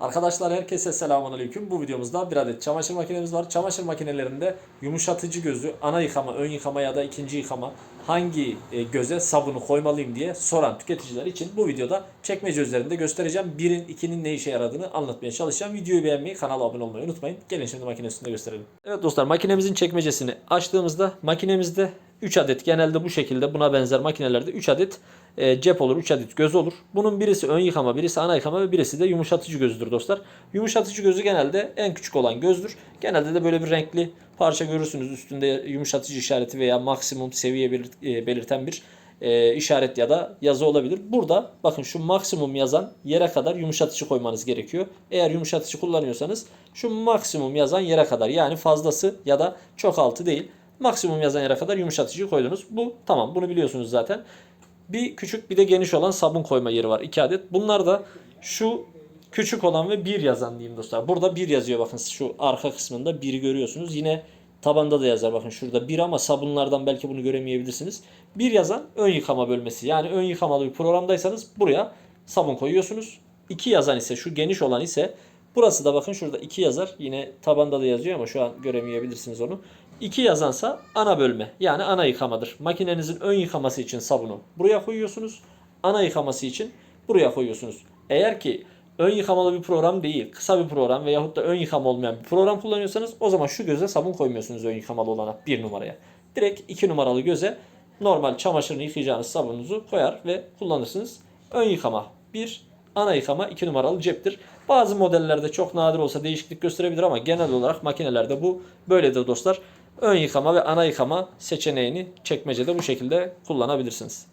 Arkadaşlar herkese selamun aleyküm. Bu videomuzda bir adet çamaşır makinemiz var. Çamaşır makinelerinde yumuşatıcı gözü, ana yıkama, ön yıkama ya da ikinci yıkama hangi e, göze sabunu koymalıyım diye soran tüketiciler için bu videoda çekmece üzerinde göstereceğim. Birin, ikinin ne işe yaradığını anlatmaya çalışacağım. Videoyu beğenmeyi, kanala abone olmayı unutmayın. Gelin şimdi makine üstünde gösterelim. Evet dostlar makinemizin çekmecesini açtığımızda makinemizde 3 adet genelde bu şekilde buna benzer makinelerde 3 adet e, cep olur, 3 adet göz olur. Bunun birisi ön yıkama, birisi ana yıkama ve birisi de yumuşatıcı gözüdür dostlar. Yumuşatıcı gözü genelde en küçük olan gözdür. Genelde de böyle bir renkli parça görürsünüz. Üstünde yumuşatıcı işareti veya maksimum seviye belir- e, belirten bir e, işaret ya da yazı olabilir. Burada bakın şu maksimum yazan yere kadar yumuşatıcı koymanız gerekiyor. Eğer yumuşatıcı kullanıyorsanız şu maksimum yazan yere kadar yani fazlası ya da çok altı değil. Maksimum yazan yere kadar yumuşatıcı koydunuz. Bu tamam bunu biliyorsunuz zaten. Bir küçük bir de geniş olan sabun koyma yeri var. 2 adet. Bunlar da şu küçük olan ve 1 yazan diyeyim dostlar. Burada 1 yazıyor bakın şu arka kısmında 1'i görüyorsunuz. Yine tabanda da yazar bakın şurada 1 ama sabunlardan belki bunu göremeyebilirsiniz. 1 yazan ön yıkama bölmesi. Yani ön yıkamalı bir programdaysanız buraya sabun koyuyorsunuz. 2 yazan ise şu geniş olan ise burası da bakın şurada 2 yazar. Yine tabanda da yazıyor ama şu an göremeyebilirsiniz onu. 2 yazansa ana bölme yani ana yıkamadır. Makinenizin ön yıkaması için sabunu buraya koyuyorsunuz. Ana yıkaması için buraya koyuyorsunuz. Eğer ki ön yıkamalı bir program değil, kısa bir program veyahut da ön yıkama olmayan bir program kullanıyorsanız o zaman şu göze sabun koymuyorsunuz ön yıkamalı olana bir numaraya. Direkt 2 numaralı göze normal çamaşırını yıkayacağınız sabununuzu koyar ve kullanırsınız. Ön yıkama 1, ana yıkama 2 numaralı ceptir. Bazı modellerde çok nadir olsa değişiklik gösterebilir ama genel olarak makinelerde bu böyledir dostlar. Ön yıkama ve ana yıkama seçeneğini çekmecede bu şekilde kullanabilirsiniz.